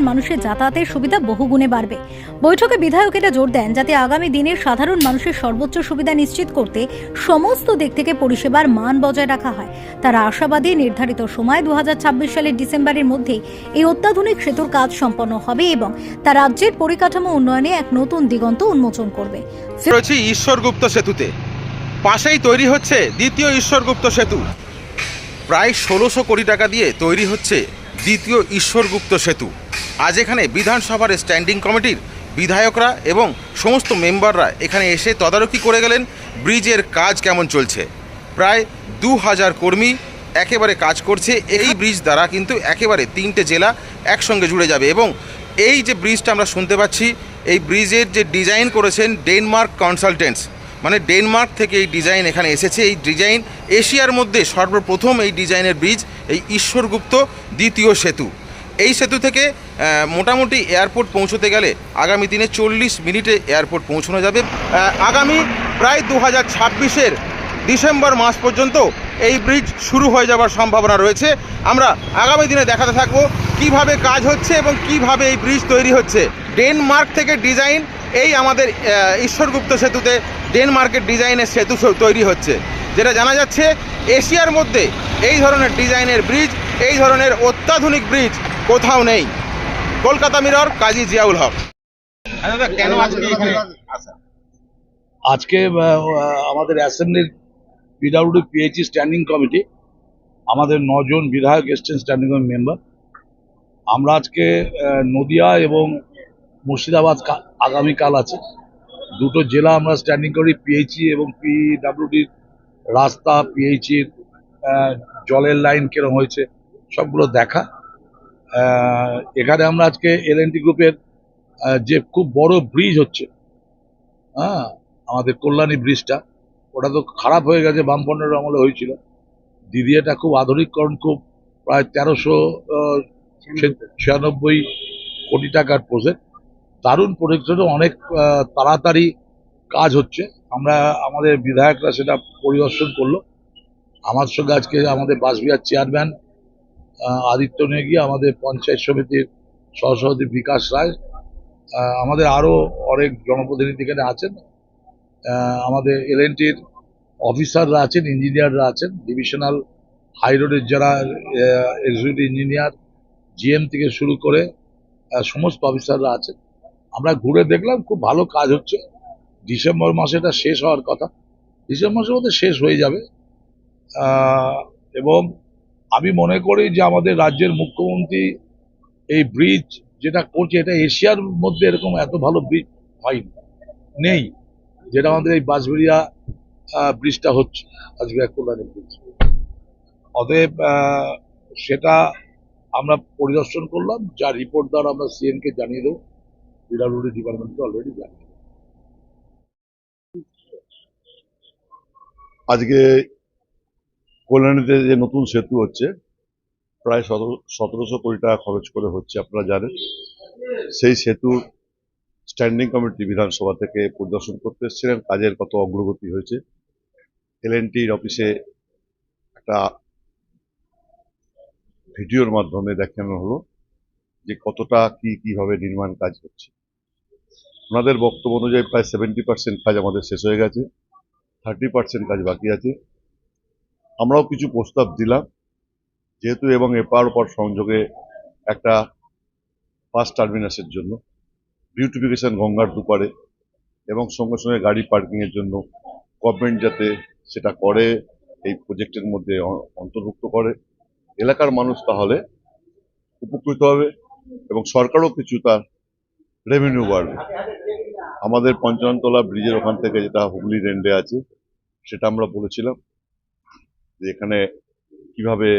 মানুষের যাতায়াতের সুবিধা বহুগুণে বাড়বে। বৈঠকে বিধায়কেরা জোর দেন যাতে আগামী দিনের সাধারণ মানুষের সর্বোচ্চ সুবিধা নিশ্চিত করতে সমস্ত দিক থেকে পরিষেবার মান বজায় রাখা হয়। তারা আশাবাদী নির্ধারিত সময় দু সালের ডিসেম্বরের মধ্যেই এই অত্যাধুনিক সেতুর কাজ সম্পন্ন হবে এবং তা রাজ্যের পরিকাঠামো উন্নয়নে এক নতুন দিগন্ত উন্মোচন করবে। ঈশ্বরগুপ্ত সেতুতে। পাশেই তৈরি হচ্ছে দ্বিতীয় ঈশ্বরগুপ্ত সেতু। প্রায় ষোলোশো কোটি টাকা দিয়ে তৈরি হচ্ছে দ্বিতীয় ঈশ্বরগুপ্ত সেতু। আজ এখানে বিধানসভার স্ট্যান্ডিং কমিটির বিধায়করা এবং সমস্ত মেম্বাররা এখানে এসে তদারকি করে গেলেন, ব্রিজের কাজ কেমন চলছে। প্রায় দু হাজার কর্মী একেবারে কাজ করছে, এই ব্রিজ দ্বারা কিন্তু একেবারে তিনটে জেলা একসঙ্গে জুড়ে যাবে এবং এই যে ব্রিজটা আমরা শুনতে পাচ্ছি, এই ব্রিজের যে ডিজাইন করেছেন ডেনমার্ক কনসালটেন্টস মানে ডেনমার্ক থেকে এই ডিজাইন এখানে এসেছে। এই ডিজাইন এশিয়ার মধ্যে সর্বপ্রথম এই ডিজাইনের ব্রিজ এই ঈশ্বরগুপ্ত দ্বিতীয় সেতু। এই সেতু থেকে মোটামুটি এয়ারপোর্ট পৌঁছতে গেলে আগামী দিনে চল্লিশ মিনিটে এয়ারপোর্ট পৌঁছানো যাবে। আগামী প্রায় দু হাজার ছাব্বিশের ডিসেম্বর মাস পর্যন্ত এই ব্রিজ শুরু হয়ে যাওয়ার সম্ভাবনা রয়েছে। আমরা আগামী দিনে দেখাতে থাকব কীভাবে কাজ হচ্ছে এবং কীভাবে এই ব্রিজ তৈরি হচ্ছে। ডেনমার্ক থেকে ডিজাইন, এই আমাদের ঈশ্বরগুপ্ত সেতুতে ডেনমার্কের ডিজাইনের সেতু তৈরি হচ্ছে। যেটা জানা যাচ্ছে এশিয়ার মধ্যে এই ধরনের ডিজাইনের ব্রিজ এই ধরনের অত্যাধুনিক ব্রিজ কোথাও নেই। কলকাতা মিরর কাজী জিয়াউল হক। দাদা কেন আজকে আজকে আমাদের অ্যাসেম্বলির পিডাব্লিউডি পিএইচি স্ট্যান্ডিং কমিটি আমাদের নজন বিধায়ক এসছেন স্ট্যান্ডিং কমিটি মেম্বার। আমরা আজকে নদিয়া এবং মুর্শিদাবাদ আগামীকাল আছে। দুটো জেলা আমরা স্ট্যান্ডিং করি পিএইচি এবং পিডাব্লিউডির রাস্তা পিএইচির জলের লাইন কিরম হয়েছে, সবগুলো দেখা। এখানে আমরা আজকে এল গ্রুপের যে খুব বড় ব্রিজ হচ্ছে হ্যাঁ আমাদের কল্যাণী ব্রিজটা ওটা তো খারাপ হয়ে গেছে বামপন্নের আমলে হয়েছিল। দিদি এটা খুব আধুনিককরণ, খুব প্রায় তেরোশো ছিয়ানব্বই কোটি টাকার প্রজেক্ট দারুণ প্রজেক্টে অনেক তাড়াতাড়ি কাজ হচ্ছে। আমরা, আমাদের বিধায়করা সেটা পরিদর্শন করল। আমার সঙ্গে আজকে আমাদের বাসবিহার চেয়ারম্যান আদিত্য নেগি, আমাদের পঞ্চায়েত সমিতির সহসভাপতি বিকাশ রায় আমাদের আরও অনেক জনপ্রতিনিধি এখানে আছেন। আমাদের এলএনটির অফিসাররা আছেন, ইঞ্জিনিয়াররা আছেন, ডিভিশনাল হাই রোডের যারা এক্সিকিউটিভ ইঞ্জিনিয়ার জিএম থেকে শুরু করে সমস্ত অফিসাররা আছেন। আমরা ঘুরে দেখলাম, খুব ভালো কাজ হচ্ছে। ডিসেম্বর মাসে এটা শেষ হওয়ার কথা। ডিসেম্বর মাসের মধ্যে শেষ হয়ে যাবে। এবং আমি মনে করি যে আমাদের রাজ্যের মুখ্যমন্ত্রী এই ব্রিজ যেটা করছে, এটা এশিয়ার মধ্যে এরকম এত ভালো ব্রিজ হয়নি নেই, যেটা আমাদের এই বাঁশবেড়িয়া ব্রিজটা হচ্ছে বাঁশবেড়িয়া কল্যাণী ব্রিজ। অতএব সেটা আমরা পরিদর্শন করলাম, যা রিপোর্ট দ্বারা আমরা সিএম কে জানিয়ে দেবো। পিডাব্লিউডি ডিপার্টমেন্টকে অলরেডি জানিয়ে আজকে কল্যাণীতে যে নতুন সেতু হচ্ছে, প্রায় সতেরোশো কোটি টাকা খরচ করে হচ্ছে, আপনারা জানেন। সেই সেতুর স্ট্যান্ডিং কমিটি বিধানসভা থেকে পরিদর্শন করতে এসেছিলেন। কাজের কত অগ্রগতি হয়েছে। এলএনটির অফিসে একটা ভিডিওর মাধ্যমে দেখানো হলো যে কতটা কি, কীভাবে নির্মাণ কাজ হচ্ছে। ওনাদের বক্তব্য অনুযায়ী প্রায় সেভেন্টি পার্সেন্ট কাজ আমাদের শেষ হয়ে গেছে। থার্টি পার্সেন্ট কাজ বাকি আছে। আমরাও কিছু প্রস্তাব দিলাম, যেহেতু এবং এপার ওপার সংযোগে একটা বাস টার্মিনাসের জন্য বিউটিফিকেশন গঙ্গার দুপারে এবং সঙ্গে সঙ্গে গাড়ি পার্কিংয়ের জন্য গভর্নমেন্ট যাতে সেটা করে, এই প্রজেক্টের মধ্যে অন্তর্ভুক্ত করে। এলাকার মানুষ তাহলে উপকৃত হবে এবং সরকারও কিছু তার রেভিনিউ বাড়বে। আমাদের পঞ্চানতলা ব্রিজের ওখান থেকে যেটা হুগলি রেন্ডে আছে, সেটা আমরা বলেছিলাম যে এখানে কীভাবে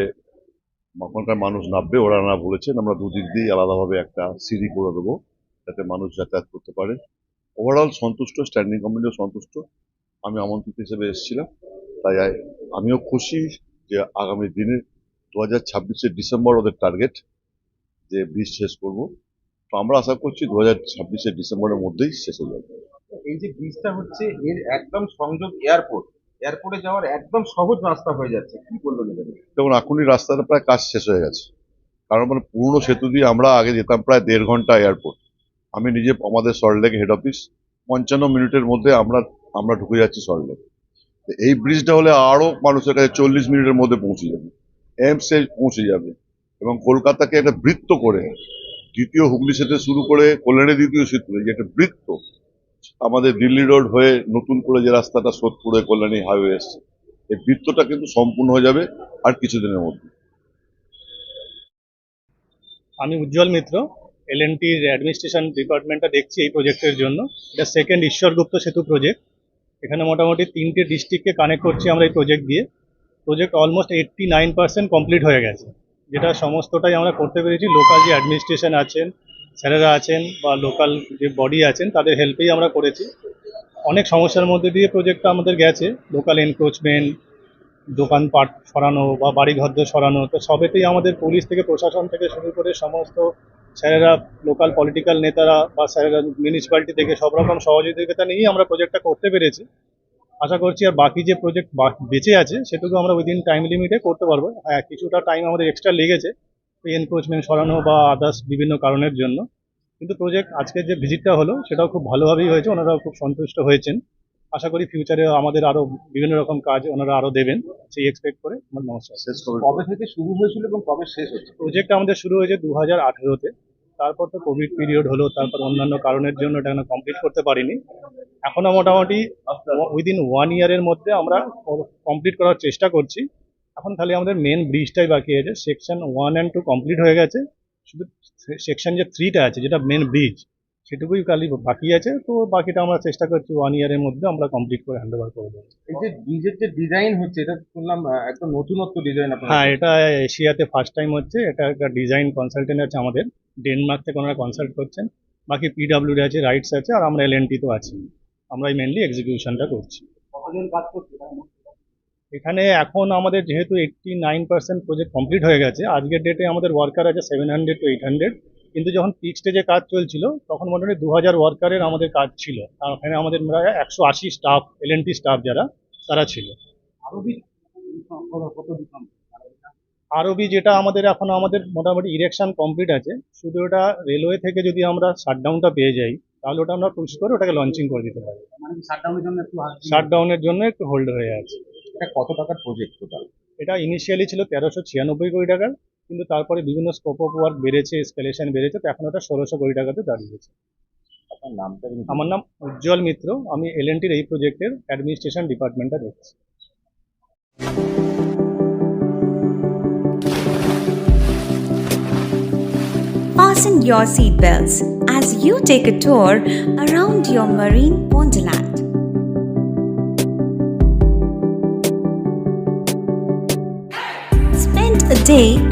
ওখানকার মানুষ নামবে, ওরা না বলেছেন। আমরা দুদিক দিয়েই আলাদাভাবে একটা সিঁড়ি করে দেবো, যাতে মানুষ যাতায়াত করতে পারে। ওভারঅল সন্তুষ্ট স্ট্যান্ডিং কমিটিও সন্তুষ্ট। আমি আমন্ত্রিত হিসেবে এসেছিলাম, তাই আমিও খুশি যে আগামী দিনে দু হাজার ডিসেম্বর ওদের টার্গেট, যে ব্রিজ শেষ করব। তো আমরা আশা করছি দু হাজার ছাব্বিশের ডিসেম্বরের মধ্যেই শেষ হয়ে যাবে। এই যে ব্রিজটা হচ্ছে এর একদম সংযোগ এয়ারপোর্ট। এয়ারপোর্টে যাওয়ার একদম সহজ রাস্তা হয়ে যাচ্ছে। কি বলবেন নিয়ে? যেমন এখনই রাস্তাটা প্রায় কাজ শেষ হয়ে গেছে। কারণ মানে পুরনো সেতু দিয়ে আমরা আগে যেতাম প্রায় দেড় ঘণ্টা এয়ারপোর্ট। আমি নিজে আমাদের সল্টলেক হেড অফিস পঞ্চান্ন মিনিটের মধ্যে আমরা আমরা ঢুকে যাচ্ছি সল্টলেক এই ব্রিজটা হলে আরও মানুষের কাছে চল্লিশ মিনিটের মধ্যে পৌঁছে যাবে। এমসে পৌঁছে যাবে এবং কলকাতাকে একটা বৃত্ত করে দ্বিতীয় হুগলি সেতু শুরু করে কল্যাণী দ্বিতীয় সেতু যে একটা বৃত্ত, আমাদের দিল্লি রোড হয়ে নতুন করে যে রাস্তাটা সোদপুরে কল্যাণী হাইওয়ে এসছে, এই বৃত্তটা কিন্তু সম্পূর্ণ হয়ে যাবে আর কিছুদিনের মধ্যে। আমি উজ্জ্বল মিত্র এল এন টির অ্যাডমিনিস্ট্রেশন ডিপার্টমেন্টটা দেখছি এই প্রজেক্টের জন্য। এটা সেকেন্ড ঈশ্বরগুপ্ত সেতু প্রজেক্ট এখানে মোটামুটি তিনটে ডিস্ট্রিক্টকে কানেক্ট করছি আমরা এই প্রজেক্ট দিয়ে। Project almost eighty nine percent complete হয়ে গেছে। যেটা সমস্তটাই আমরা করতে পেরেছি। লোকাল যে অ্যাডমিনিস্ট্রেশন আছেন, স্যারেরা আছেন বা লোকাল যে বডি আছেন, তাদের হেল্পেই আমরা করেছি। অনেক সমস্যার মধ্যে দিয়ে প্রজেক্টটা আমাদের গেছে। লোকাল এনক্রোচমেন্ট দোকানপাট সরানো বা বাড়িঘর সরানো, তো সবেতেই আমাদের পুলিশ থেকে, প্রশাসন থেকে শুরু করে সমস্ত স্যারেরা লোকাল পলিটিক্যাল নেতারা বা স্যারেরা মিউনিসিপ্যালিটি থেকে সব রকম সহযোগিতা নিয়েই আমরা প্রজেক্টটা করতে পেরেছি। আশা করছি আর বাকি যে প্রজেক্ট বেঁচে আছে সেটুকু আমরা উইদিন টাইম লিমিটে করতে পারব। হ্যাঁ কিছুটা টাইম আমাদের এক্সট্রা লেগেছে এনক্রোচমেন্ট সরানো বা আদার্স বিভিন্ন কারণের জন্য। কিন্তু প্রজেক্ট আজকের যে ভিজিটটা হলো সেটাও খুব ভালোভাবেই হয়েছে ওনারাও খুব সন্তুষ্ট হয়েছেন। আশা করি ফিউচারে আমাদের আরও বিভিন্ন রকম কাজ ওনারা আরও দেবেন সেই এক্সপেক্ট করে আমার নমস্কার। কবে থেকে শুরু হয়েছিল এবং কবে শেষ হচ্ছে? প্রজেক্ট আমাদের শুরু হয়েছে দু হাজার আঠেরোতে। তারপর তো কোভিড পিরিয়ড হলো, তারপর অন্যান্য কারণের জন্য এটা কমপ্লিট করতে পারিনি। এখনও মোটামুটি উইদিন ওয়ান ইয়ারের মধ্যে আমরা কমপ্লিট করার চেষ্টা করছি। এখন খালি আমাদের মেন ব্রিজটাই বাকি আছে section one and two complete হয়ে গেছে। শুধু সেকশন যে থ্রিটা আছে, যেটা মেন ব্রিজ সেটুকুই খালি বাকি আছে তো বাকিটা আমরা চেষ্টা করছি ওয়ান ইয়ারের মধ্যে আমরা কমপ্লিট করে হ্যান্ড ওভার করে দেবো। এই যে ব্রিজের যে ডিজাইন হচ্ছে এটা শুনলাম একদম নতুনত্ব ডিজাইন হ্যাঁ এটা এশিয়াতে ফার্স্ট টাইম হচ্ছে এটা একটা ডিজাইন কনসালটেন্ট আছে আমাদের ডেনমার্ক থেকে ওনারা কনসাল্ট করছেন। বাকি পিডাব্লিউড আছে রাইটস আছে আর আমরা এল তো আছি। আমরাই মেনলি এক্সিকিউশনটা করছি। কতজন কাজ করছে এখানে এখন আমাদের যেহেতু eighty nine percent project complete হয়ে গেছে আজকের ডেটে আমাদের ওয়ার্কার আছে seven hundred two eight hundred কিন্তু যখন পিক স্টেজে কাজ চলছিল তখন মোটামুটি দু হাজার ওয়ার্কারের আমাদের কাজ ছিল। আর ওখানে আমাদের প্রায় একশো আশি স্টাফ এল স্টাফ যারা তারা ছিল। আরবি যেটা আমাদের এখন আমাদের মোটামুটি ইরেকশন কমপ্লিট আছে শুধু ওটা রেলওয়ে থেকে যদি আমরা শাটডাউনটা পেয়ে যাই তাহলে ওটা আমরা পুশ করে ওটাকে লঞ্চিং করে দিতে পারি। মানে শাটডাউনের জন্য একটু শাটডাউনের জন্য একটু হোল্ড হয়ে আছে। এটা কত টাকার প্রজেক্ট টোটাল এটা ইনিশিয়ালি ছিল তেরোশো ছিয়ানব্বই কোটি টাকার কিন্তু তারপরে বিভিন্ন স্কোপ অফ ওয়ার্ক বেড়েছে স্কেলেশন বেড়েছে তো এখন ওটা ষোলোশো কোটি টাকাতে দাঁড়িয়েছে। আপনার নামটা আমার নাম উজ্জ্বল মিত্র আমি এল এই প্রজেক্টের অ্যাডমিনিস্ট্রেশন ডিপার্টমেন্টটা দেখছি। Fasten your seatbelts as you take a tour around your marine wonderland. Spend a day